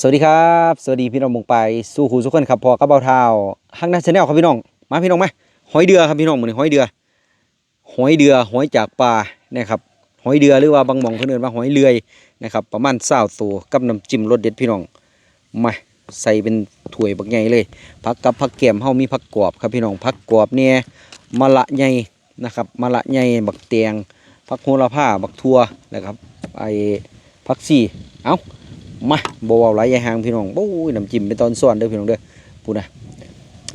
สวัสดีครับ สวัสดีพี่น้องมงไปสู่หูสุกคนครับพอกระเบาเท้าห้างหน้าชาแนลครับพี่น้อง มาพี่น้องไหมหอยเดือครับพี่น้องเหมือนหอยเดือหอยเดือหอยจากปลานะครับหอยเดือหรือว่าบางหมองเพื่นเอนว่าหอยเลื่อยนะครับประมาณเศร้าตัวกับน้ำจิ้มรสเด็ดพี่น้องมาใส่เป็นถ้วยบักใหญ่เลยผักกับผักแกมเฮามีผักกรอบครับพี่น้องผักกรอบเนี่ยมะละใหญ่นะครับมะละใหญ่บักแตงผักโหระพาบักทั่วนะครับไอ้ผักซี่เอ้า มาบเวาไหลยายหางพี่น้องโอ้ยน้ำจิ้มเป็นตอนส่วนเด้อพี่น้องเด้อพูนะ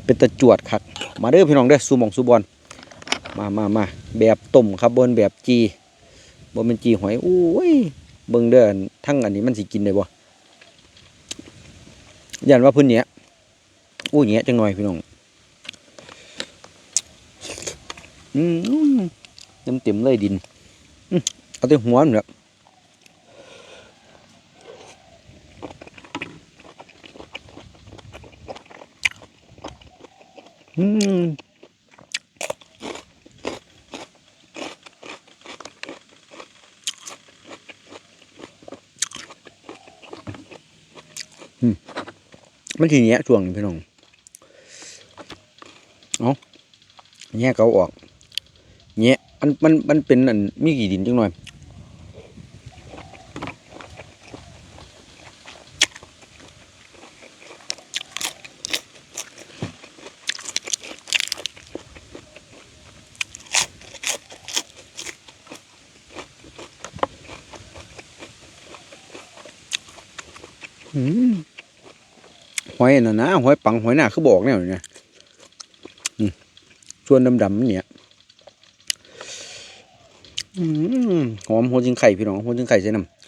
เป็นตะจวดคักมาเด้อพี่น้องเด้อซูมองซูบอลมามามาแบบต้มครับบนแบบจีบนเป็นจีหอยโอ้ยเบิ่งเด้อทั้งอันนี้มันสิกินได้บ่ยันว่าพื้นเนี้ยอู้เนี้ยจังหน่อยพี่น้องอืมเต็มเต็มเลยดินอเอาแต่หัวมันแหละอืมอืมมันทีเนี้ยช่วงนี้พี่น้องเอาแยกเขาออกเนี้ยมันมันมันเป็นอันมีกี่ดินจังหน่อย หอยน่ะนะหอยปังหอยหน้าคือบอกเนี่ยเนี่ยอืมส่วนดำๆเนี่ยหอมหัวจิงไข่พี่น้องหัวจิงไข่ใส่น้ำ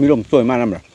มีลมสวยมากนะเหรอ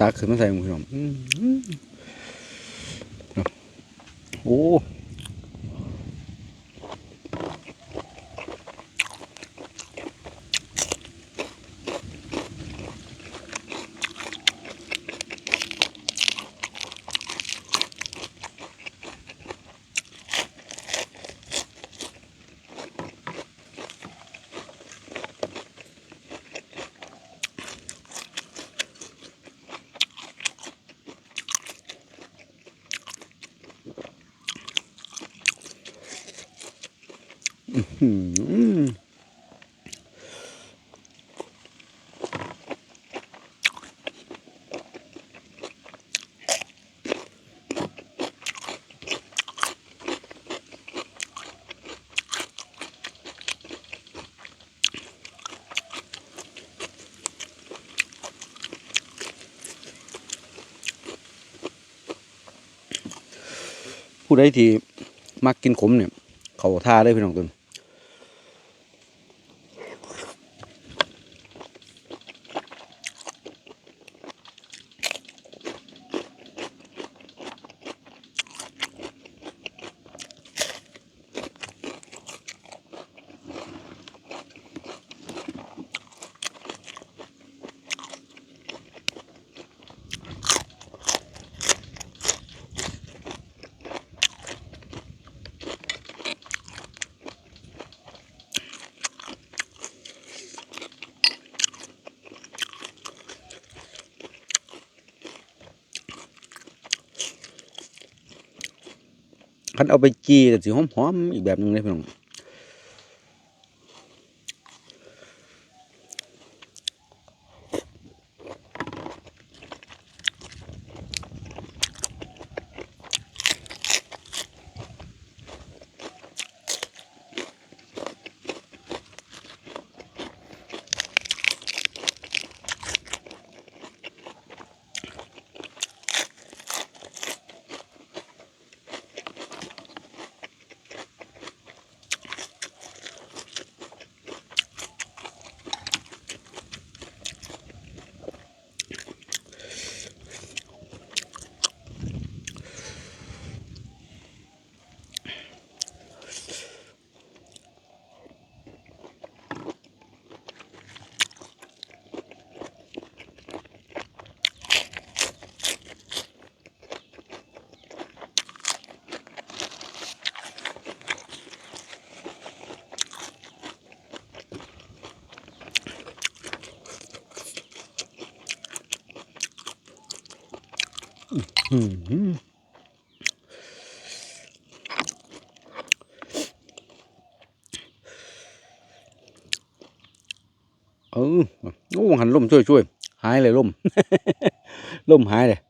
ตาขึ้นมาใส่หมูพี่น้องอืมโอ้ ผู้ใดที่มักกินขมเนี่ย เขาท่าได้พี่น้องตุน พันเอาไปจีก็สิหอมๆอีกแบบหนึงเลยพี่น้อง อืมเออโอ้หันลมช่วยช่วยหายเลยลมลมหายเลย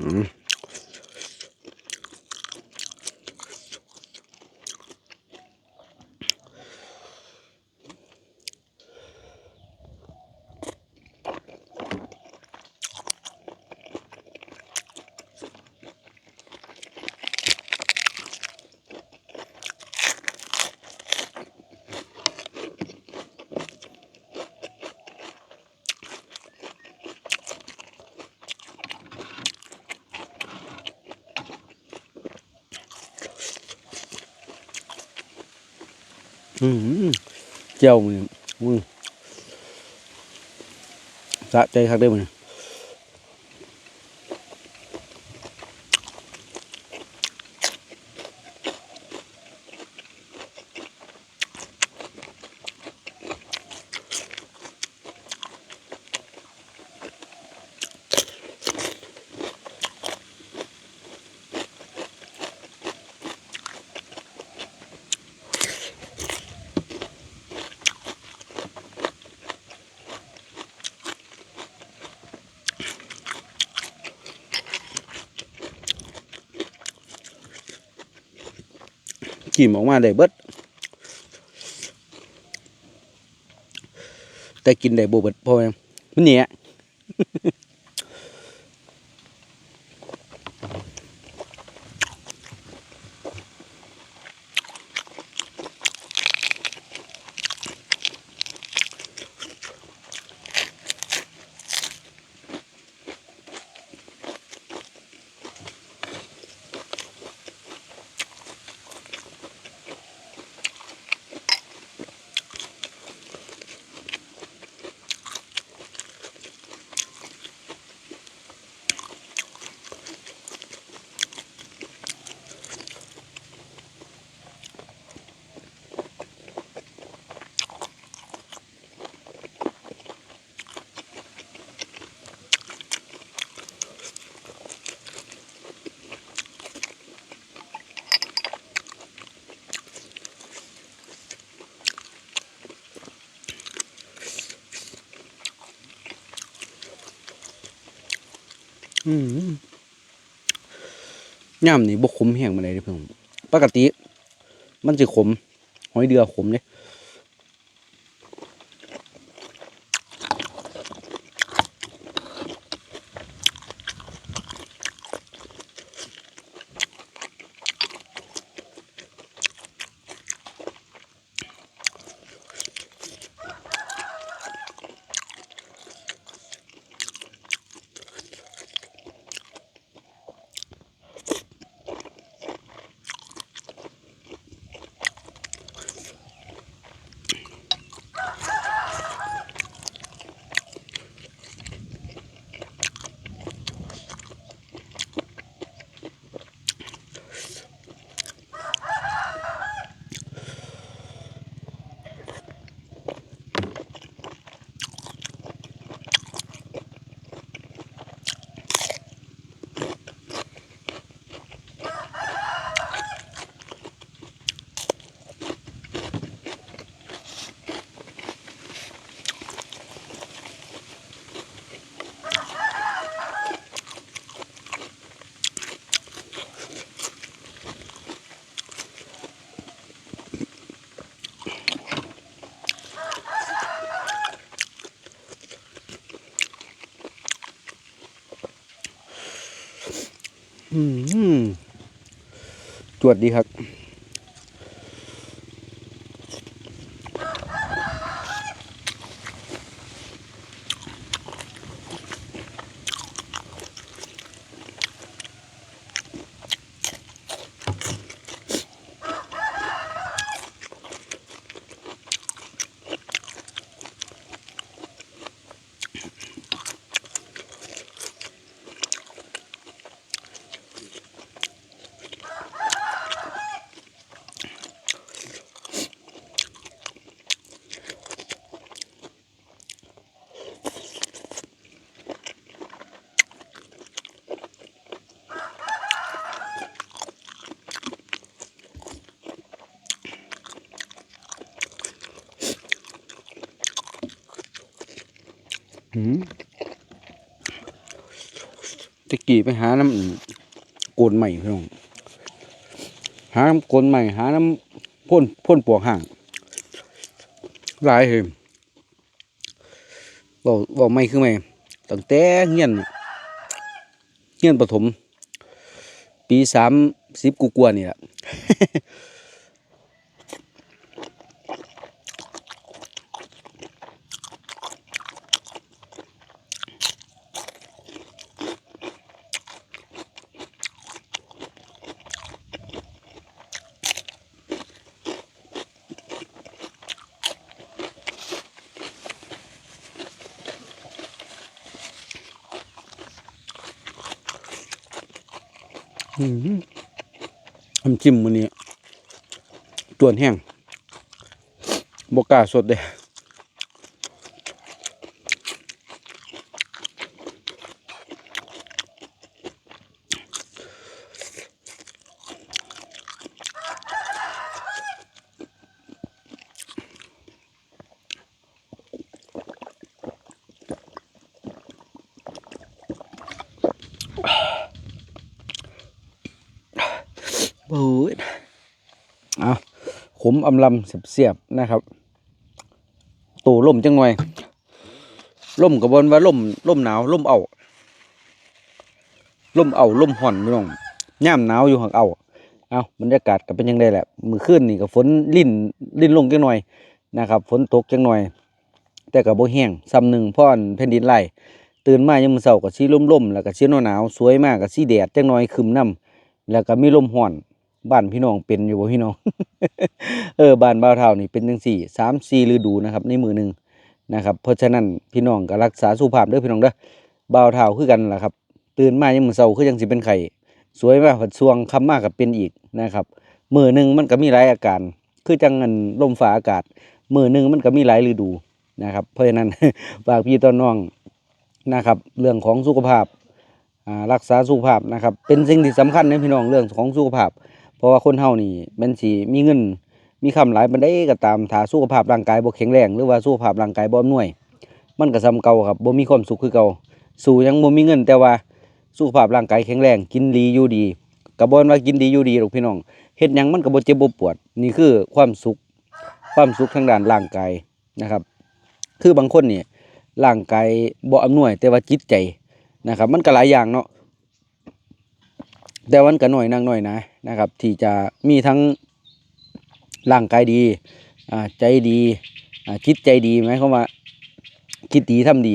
อื อืมเจ้ามือสะใจคักได้อมัน กิ่มออกมาได้เบิดแต่กินได้บ่เบิดเพราะว่ามันเนี่ยืมย่ำนี่บกขมแห้งมาเลยเด้อเพิ่นปกติ มันจะขม หอยเดือขมเนี่ย จวดดีครับ ตะกี้ไปหาน้ำโกนใหม่พี่น้อง หาน้ำโกนใหม่หาน้ำพ่นพ่นปวกห่างหลายเหมบอกบอกไม่คือไม่ตั้งแต่เงี้ยนเงี้ยนปฐมปีสามสิบกูกลัวนี่แหละ อืมน้ำจิ้มมันนี้จวนแห้งบกล้าสดเลยเบ้ยเอาขมอำลำเสียบๆนะครับตูล่มจังหน่อยล่มกับบนว่าล่มล่มหนาวล่มเอาล่มเอาล่มห่อนไม่ต้องย่ามหนาวอยู่หักเอาเอาบรรยากาศก็เป็นยังไงแหละ มือขึ้นนี่ก็ฝนลิ่นลิ่นลงจังหน่อยนะครับฝนตกจังหน่อย แต่ก็บ่แห้งซ้ำหนึ่งพ่อนแผ่นดินไหลตื่นมายังมือเช้าก็สีล่มๆแล้วก็สีหนาวๆสวยมากก็สีแดดจังหน่อยคึมน้ำแล้วก็มีลมห่อน บ้านพี่น้องเป็นอยู่บ่พี่น้อง เออบ้านบ่าวเท่านี่เป็นจังซี่สามสี่ฤดูนะครับ ในมือหนึ่งนะครับ เพราะฉะนั้นพี่น้องก็รักษาสุขภาพเด้อพี่น้องเด้อบ่าวเท่าคือกันล่ะครับ ตื่นมายังมือเช้าคือจังสิเป็นไข้สวยมากผัดสวงคำมากกับเป็นอีกนะครับมือหนึ่งมันก็มีหลายอาการ คือจังเงินลมฟ้าอากาศมือหนึ่งมันก็มีหลายฤดูนะครับ เพราะฉะนั้นฝากพี่ต้นน้องนะครับ เรื่องของสุขภาพรักษาสุขภาพนะครับ เป็นสิ่งที่สำคัญนะพี่น้องเรื่องของสุขภาพ เพราะว่าคนเฮานี่แมันสิมีเงิน มีคำหลายบันไดก็ตามถ้าสุขภาพร่างกายบ่แข็งแรงหรือว่าสุขภาพร่างกายบ่อำนวย มันก็ซ้ำเก่าครับบ่มีความสุขคือเก่าสู่ยังบ่มีเงิน แต่ว่าสุขภาพร่างกายแข็งแรง กินดีอยู่ดีก็บ่ว่ากินดีอยู่ดีหรอกพี่น้องเฮ็ดหยังมันก็บ่เจ็บบ่ปวด นี่คือความสุข ความสุขทางด้านร่างกายนะครับ คือบางคนนี่ร่างกายบ่อำนวย แต่ว่าจิตใจนะครับ มันก็หลายอย่างเนาะ แต่วันก็น้อยนางหน้อยนะนะครับ ที่จะมีทั้งร่างกายดีใจดีอ่าจิตใจดีไหมายความว่าคิดดีทำดี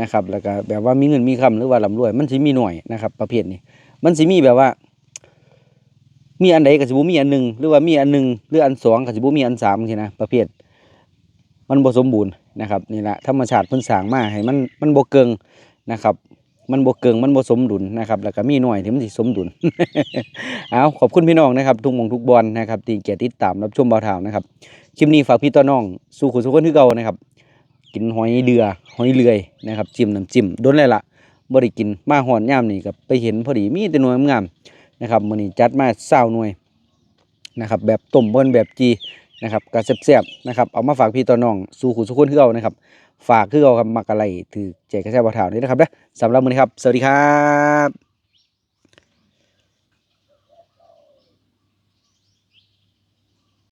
นะครับ แล้วก็แบบว่ามีเงินมีคำหรือว่าร่ำรวย มันสิมีหน่อยนะครับ ประเภทนี้ มันสิมีแบบว่า มีอันใดก็สิบ่มีอันหนึ่งหรือว่ามีอันหนึ่งหรืออันสองก็สิบ่มีอันสามสินะประเภท มันบ่สมบูรณ์นะครับนี่แหละธรรมชาติเพิ่นสร้างมาให้มันมันบ่เกิงนะครับ มันบ่เกิงมันบ่สมดุลนะครับแล้วก็มีหน่วยที่มันสิสมดุลเอาขอบคุณพี่น้องนะครับ ทุกมงทุกบอลนะครับที่เกียรติดตามรับชมเบาเท่านะครับคลิปนี้ฝากพี่ต่อน้องสู่ขุนสุคนคือเก่านะครับ กินหอยเดือหอยเลื่อยนะครับจิ้มน้ำจิ้มโดนเลยละบ่ได้กินมาหอนย่ามนี่ก็ไปเห็นพอดีมีแต่หน่วยงามๆนะครับมื้อนี้จัดมา20หน่วยนะครับแบบต้มเบิ่นแบบจี นะครับก็แซ่บๆนะครับเอามาฝากพี่ต่อน้องสู่ขุนสุคนคือเก่านะครับ ฝากคือเก่าครับมักอะไรถือแจกกระแซบ่าวถาวนี้นะครับเด้อสำหรับมื้อนี้ครับ สวัสดีครับ